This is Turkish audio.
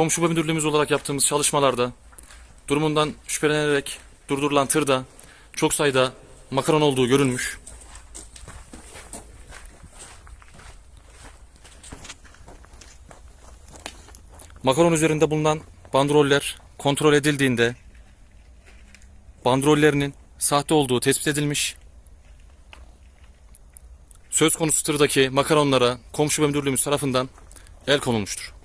Komşu müdürlüğümüz olarak yaptığımız çalışmalarda durumundan şüphelenerek durdurulan tırda çok sayıda makaron olduğu görülmüş. Makaron üzerinde bulunan bandroller kontrol edildiğinde bandrollerinin sahte olduğu tespit edilmiş. Söz konusu tırdaki makaronlara komşu müdürlüğümüz tarafından el konulmuştur.